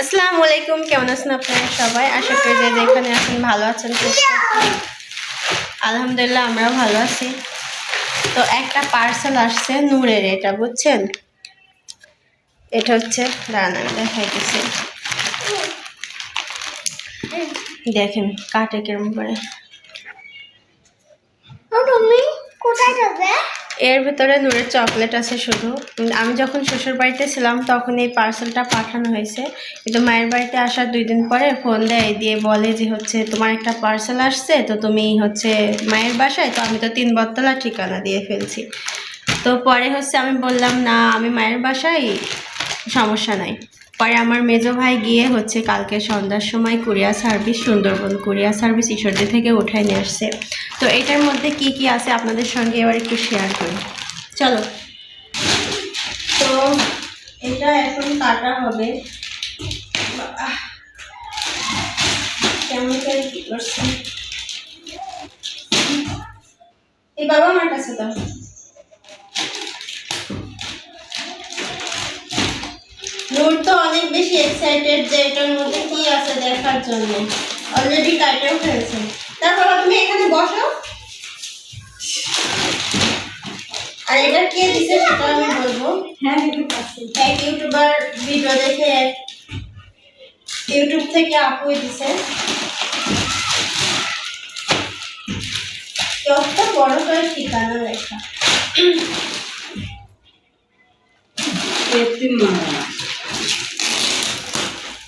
আসসালামু আলাইকুম, কেমন আছেন আপনারা সবাই? আশা করি যে যেখানে আছেন ভালো আছেন আলহামদুলিল্লাহ, আমরাও ভালো আছি। তো একটা পার্সেল আসছে নূরের এটা, বুঝছেন? এটা হচ্ছে, দাঁড়ান দেখাইতেছি। দেখেন, কাটে কিরম করে। এর ভিতরে নূরের চকলেট আছে শুধু। আমি যখন শ্বশুর বাড়িতে ছিলাম, তখন এই পার্সেলটা পাঠানো হয়েছে। কিন্তু মায়ের বাড়িতে আসার দুই দিন পরে ফোন দেয়, দিয়ে বলে যে হচ্ছে তোমার একটা পার্সেল আসছে, তো তুমি হচ্ছে মায়ের বাসায়, তো আমি তো তিন বত্তলা ঠিকানা দিয়ে ফেলছি। তো পরে হচ্ছে আমি বললাম, না, আমি মায়ের বাসায় সমস্যা নাই। পরে আমার মেজো ভাই গিয়ে হচ্ছে কালকে সন্ধ্যার সময় courier service, Sundarban courier service Ishwardi থেকে উঠায় নিয়ে আসছে। তো এটার মধ্যে কি কি আছে আপনাদের সঙ্গে এবার একটু শেয়ার করি। চলো। তো এটা এখন কাটা হবে। কেমন এই বাবা আমার কাছে দাও। বেশি এক্সাইটেড যে এটার মধ্যে কি আছে দেখার জন্য। অলরেডি কাটেও ফেলছে তারপর তুমি এখানে বসো। আর এটা কে দিছে সেটা আমি বলব। হ্যাঁ এক ইউটিউবার ভিডিও দেখে ইউটিউব থেকে আপুই দিছে। কত বড় করে ঠিকানা লেখা একটু মারা জিনিস দেখতে তাহলে আমাকে ধরছে আমরা জিনিসের দিকে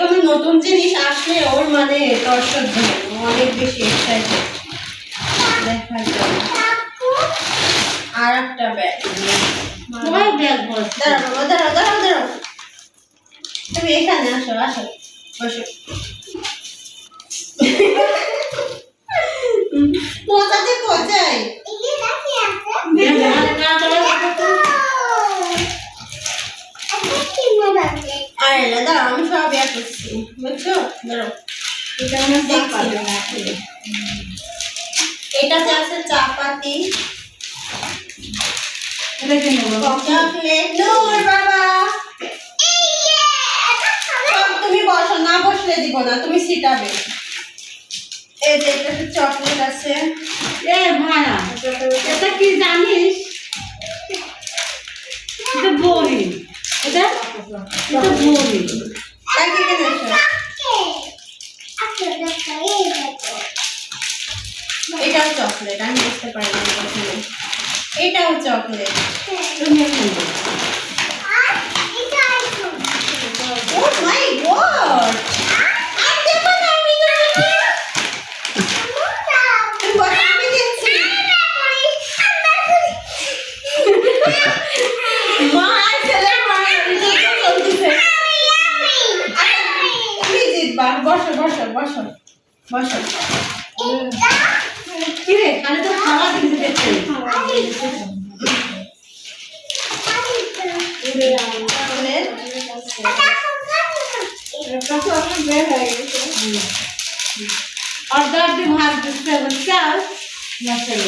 কোনো নতুন জিনিস আসলে ওর মানে দর্শক অনেক বেশি এক্সাইটেড দেখার জন্য আর একটা ব্যাগ তোমার ব্যাগ বল। দাঁড়াও বাবা দাঁড়াও দাঁড়াও দাঁড়াও। তুমি এখানে আসো আসো। বসো। আরে না দাঁড়াও আমি সব ইয়া করছি বুঝছ? দাঁড়াও এটা আমরা দেখছি এটাতে আছে চাপাতি চকলেট। নূর বাবা। তুমি বসো না বসলে দিব না তুমি সিটাবে এই যে চকলেট আছে। এ ভাড়া এটা কি জানিস এটা বই এটা এটা বই কাকে কিনেছো এটাও চকলেট আমি বুঝতে পারি না প্রথমে এটাও চকলেট তুমি এখানে ও মাই গড আর দেখো না আমি তুমি বলো আমি দেখছি মা আর ছেলে মা চলতেছে তুমি জিতবা বসো বসো বসো বসো কি রে কালে তো খাওয়া দিতে দেখতে চকলেট অর্ডার দি ভার দিতে চাল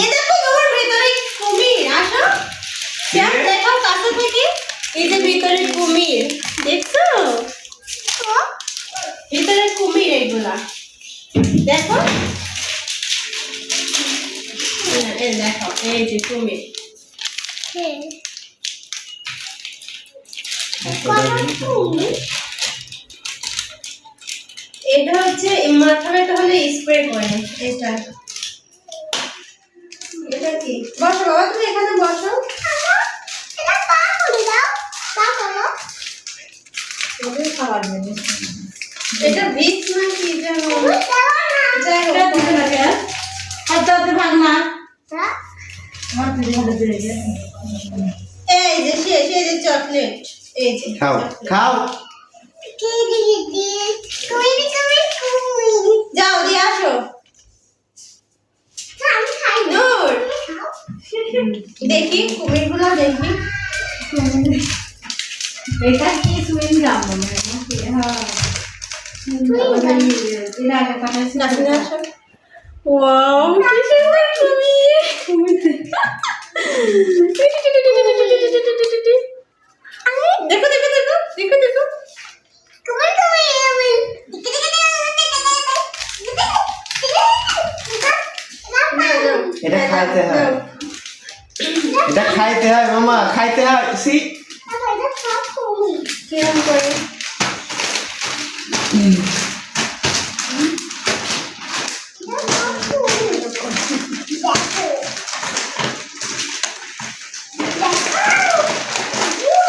এই দেখো তোমার ভিতরে কুমির, আসো। দেখাও কাছে থেকে এই যে ভিতরে কুমির। দেখছ ভিতরে কুমির এইগুলা দেখো দেখো এই যে কুমির। এটা হচ্ছে মাথায় তাহলে স্প্রে করে এটা। এটা কি? বসো বাবা তুমি এখানে বসো। খাবার এটা ভিক্স না কি যেন? দিতে লাগে আর দাদি ভাগ না। আমার দিয়ে এই যে এই যে চকলেট এই যে খাও। খাও। যাও দিয়ে আসো দেখি কুমিরগুলো দেখি এটা কি সুইং গাম মনে হয় নাকি? হ্যাঁ। এর আগে পাঠাইছি। নাচনে আসো ওয়াও কি সুন্দর কুমির দেখো দেখো দেখো দেখো দেখো এটা খাইতে হয় এটা খাইতে হয় মামা খাইতে হয় সি কিরম করে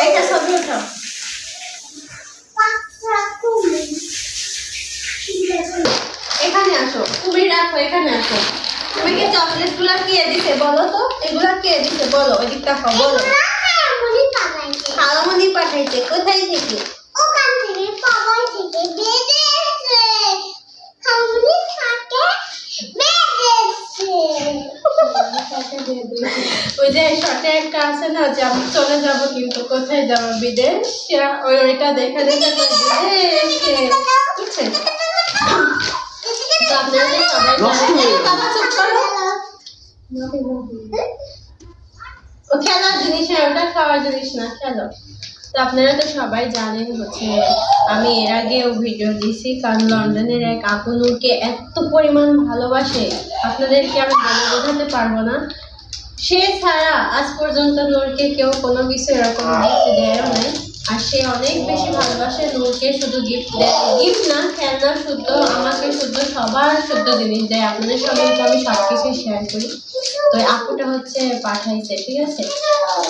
এইটা ছবি উঠাও এখানে আসো কুমির রাখো এখানে আসো তুমি কি চকলেটগুলা কে দিছে বলো তো এগুলা কে দিছে বলো ওই দিকটা খাও বলো খালামনি পাঠাইছে কোথায় থেকে? ওখান থেকে পাগল থেকে বেদেশে খামুনি থাকে ওই যে শর্টে একটা আছে না যে আমি চলে যাব কিন্তু কোথায় যাব বিদেশ ওই ওইটা দেখে দেখে বিদেশে বাবা চুপ করো। ও খেলার জিনিস না ওটা খাওয়ার জিনিস না খেলো। তো আপনারা তো সবাই জানেন হচ্ছে আমি এর আগেও ভিডিও দিয়েছি, কারণ লন্ডনের এক আপু নূরকে এত পরিমাণ ভালোবাসে। আপনাদেরকে আমি বলে বোঝাতে পারব না। সে ছাড়া আজ পর্যন্ত নূরকে কেউ কোনো কিছু এরকম গিফট দেয়ও নাই। আর সে অনেক বেশি ভালোবাসে নূরকে, শুধু গিফট দেয়। গিফট না, খেলনা শুদ্ধ, আমাকে শুদ্ধ, সবার শুদ্ধ জিনিস দেয়। আপনাদের সঙ্গে আমি সব কিছুই শেয়ার করি। তো আপুটা হচ্ছে পাঠাইছে, ঠিক আছে?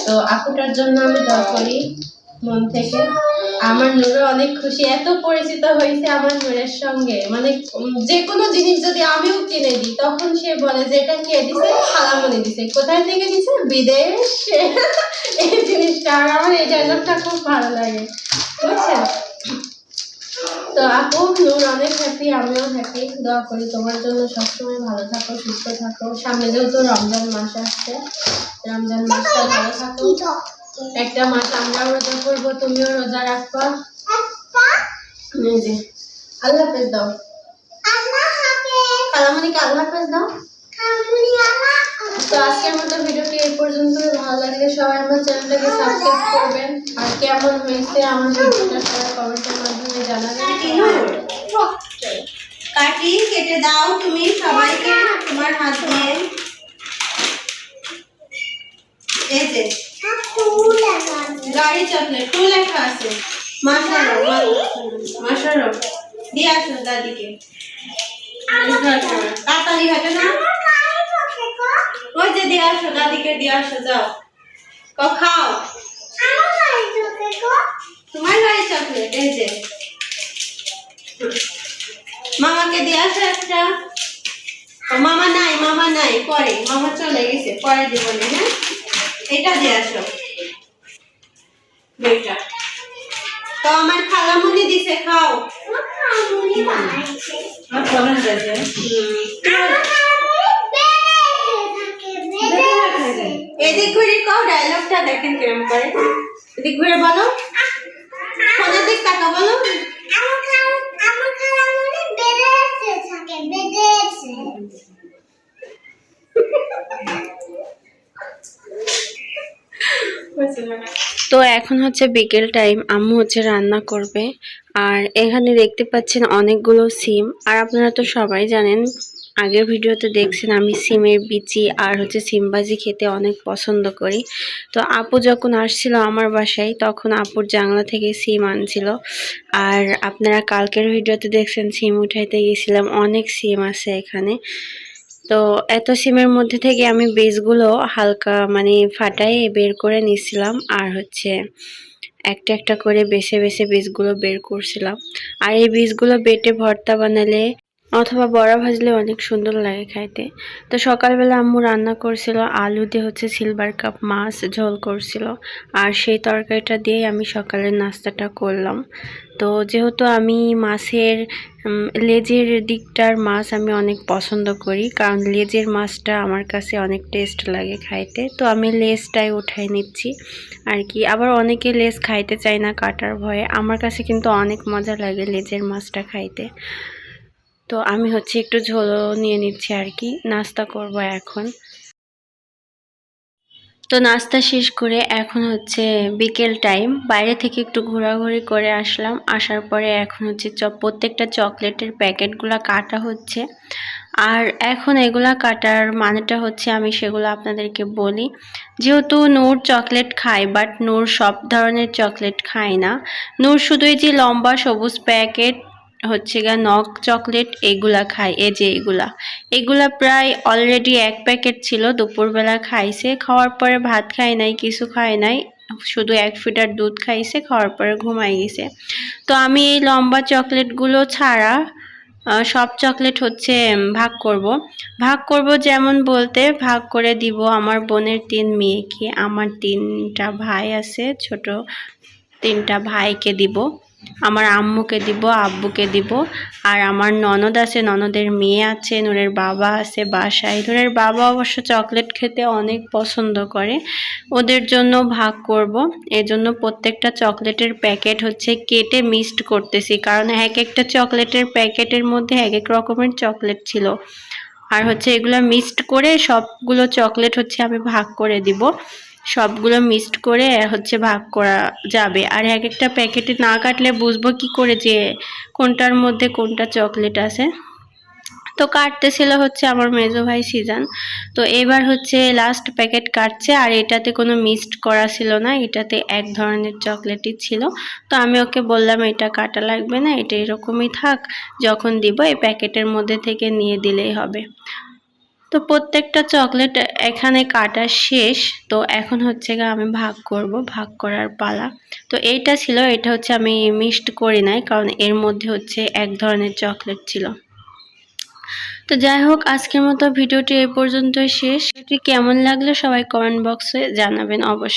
তো আপুটার জন্য আমি দোয়া করি। মন থেকে। আমার নূরও অনেক খুশি। এত পরিচিত হয়েছে আমার নূরের সঙ্গে। মানে যে কোনো জিনিস যদি আমিও কিনে দিই, তখন সে বলে যে, এটা কে দিছে? খালামনি দিছে। কোথায় থেকে দিছে? বিদেশ। এই জিনিসটা আর আমার এই ডায়লগটা খুব ভালো লাগে। বুঝছেন? তো আপু, নূর অনেক হ্যাপি আমিও হ্যাপি দোয়া করি তোমার জন্য। সবসময় ভালো থাকো, সুস্থ থাকো। সামনে যেহেতু রমজান মাস আসছে, রমজান মাসটা ভালো থাকো। একটা মাস আমরাও রোজা করব তুমিও রোজা রাখবা এই আল্লাহ হাফেজ দাও। আল্লাহ হাফেজ। দাও। তো আজকের মতো ভিডিওটি এই পর্যন্ত ভালো লাগলে সবাই আমার চ্যানেলটাকে সাবস্ক্রাইব করবেন। আর কেমন হয়েছে আমার ভিডিওটা সবাই কমেন্টের মাধ্যমে জানাবেন। কাটি কেটে দাও তুমি সবাইকে তোমার হাত দিয়ে এই যে গাড়ি চকলেট টু লেখা আছে। মাসারো মাসারো দিয়ে আসো দাদিকে। তাড়াতাড়ি হবে না। ওই যে দিয়ে আসো দাদিকে দিয়ে আসো যাও। ক খাও। তোমার গাড়ি চকলেট এই যে। মামাকে দিয়ে আসো একটা। মামা নাই মামা নাই পরে। মামা চলে গেছে পরে জীবনে হ্যাঁ? এটা দিয়ে আসো। তো আমার খালামুনি দিছে খাও। এদিক ঘুরে কও ডায়লগটা দেখেন কিরম করে। এদিক ঘুরে বলো। ফোনের দিক তাকা বলো। তো এখন হচ্ছে বিকেল টাইম আম্মু হচ্ছে রান্না করবে। আর এখানে দেখতে পাচ্ছেন অনেকগুলো সিম। আর আপনারা তো সবাই জানেন, আগের ভিডিওতে দেখছেন আমি সিমের বিচি আর হচ্ছে সিমবাজি খেতে অনেক পছন্দ করি। তো আপু যখন আসছিল আমার বাসায়, তখন আপুর জাংলা থেকে সিম আনছিল। আর আপনারা কালকের ভিডিওতে দেখছেন, সিম উঠাইতে গেছিলাম, অনেক সিম আছে এখানে। তো এত সিমের মধ্যে থেকে আমি বীজগুলো হালকা মানে ফাটাই বের করে নিছিলাম আর হচ্ছে একটা একটা করে বেছে বেছে বীজগুলো বের করছিলাম। আর এই বীজগুলো বেটে ভর্তা বানালে অথবা বড়া ভাজলে অনেক সুন্দর লাগে খাইতে। তো সকালবেলা আম্মু রান্না করছিল আলু দিয়ে হচ্ছে সিলভার কাপ মাছ ঝোল করছিল। আর সেই তরকারিটা দিয়েই আমি সকালের নাস্তাটা করলাম। তো যেহেতু আমি মাছের লেজের দিকটার মাছ আমি অনেক পছন্দ করি, কারণ লেজের মাছটা আমার কাছে অনেক টেস্ট লাগে খাইতে। তো আমি লেজটাই উঠাই নিচ্ছি আর কি। আবার অনেকে লেজ খাইতে চায় না কাটার ভয়ে। আমার কাছে কিন্তু অনেক মজা লাগে লেজের মাছটা খাইতে। তো আমি হচ্ছে একটু ঝোলও নিয়ে নিচ্ছি আর কি। নাস্তা করব এখন। তো নাস্তা শেষ করে এখন হচ্ছে বিকেল টাইম। বাইরে থেকে একটু ঘোরাঘুরি করে আসলাম। আসার পরে এখন হচ্ছে প্রত্যেকটা চকলেটের প্যাকেটগুলো কাটা হচ্ছে। আর এখন এগুলা কাটার মানেটা হচ্ছে আমি সেগুলো আপনাদেরকে বলি। যেহেতু নূর চকলেট খায়, বাট নূর সব ধরনের চকলেট খায় না। নূর শুধু এই যে লম্বা সবুজ প্যাকেট হচ্ছে গা নক চকলেট এগুলা খাই, এই যে এগুলা। এগুলা প্রায় অলরেডি এক প্যাকেট ছিল, দুপুরবেলা খাইছে, খাওয়ার পরে ভাত খায় নাই, কিছু খায় নাই, শুধু এক ফিটার দুধ খাইছে, খাওয়ার পরে ঘুমাই গেছে। তো আমি এই লম্বা চকলেটগুলো ছাড়া সব চকলেট হচ্ছে ভাগ করব। ভাগ করব যেমন বলতে, ভাগ করে দিব আমার বোনের তিন মেয়েকে। আমার তিনটা ভাই আছে, ছোট তিনটা ভাইকে দিব। আমার আম্মুকে দিব, আব্বুকে দিব। আর আমার ননদ আছে, ননদের মেয়ে আছে, নূরের বাবা আছে বাসায়। নূরের বাবা অবশ্য চকলেট খেতে অনেক পছন্দ করে। ওদের জন্য ভাগ করব। এজন্য প্রত্যেকটা চকলেটের প্যাকেট হচ্ছে কেটে মিক্সড করতেছি। কারণ এক একটা চকলেটের প্যাকেটের মধ্যে এক এক রকমের চকলেট ছিল। আর হচ্ছে এগুলো মিক্সড করে সবগুলো চকলেট হচ্ছে আমি ভাগ করে দিব। সবগুলো মিক্সড করে হচ্ছে ভাগ করা যাবে। আর এক একটা প্যাকেটে না কাটলে বুঝব কি করে যে কোনটার মধ্যে কোনটা চকলেট আছে। তো কাটতেছিল হচ্ছে আমার মেজো ভাই সিজান। তো এবার হচ্ছে লাস্ট প্যাকেট কাটছে আর এটাতে কোনো মিক্সড করা ছিল না, এটাতে এক ধরনের চকলেটই ছিল। তো আমি ওকে বললাম, এটা কাটা লাগবে না, এটা এরকমই থাক, যখন দিব এই প্যাকেটের মধ্যে থেকে নিয়ে দিলেই হবে। তো প্রত্যেকটা চকলেট এখানে কাটা শেষ। তো এখন হচ্ছে গা আমি ভাগ করব, ভাগ করার পালা। তো এইটা ছিল এটা হচ্ছে আমি মিক্সড করি নাই, কারণ এর মধ্যে হচ্ছে এক ধরনের চকলেট ছিল। তো যাই হোক, আজকের মতো ভিডিওটি এই পর্যন্তই শেষ। এটি কেমন লাগল সবাই কমেন্ট বক্সে জানাবেন অবশ্যই।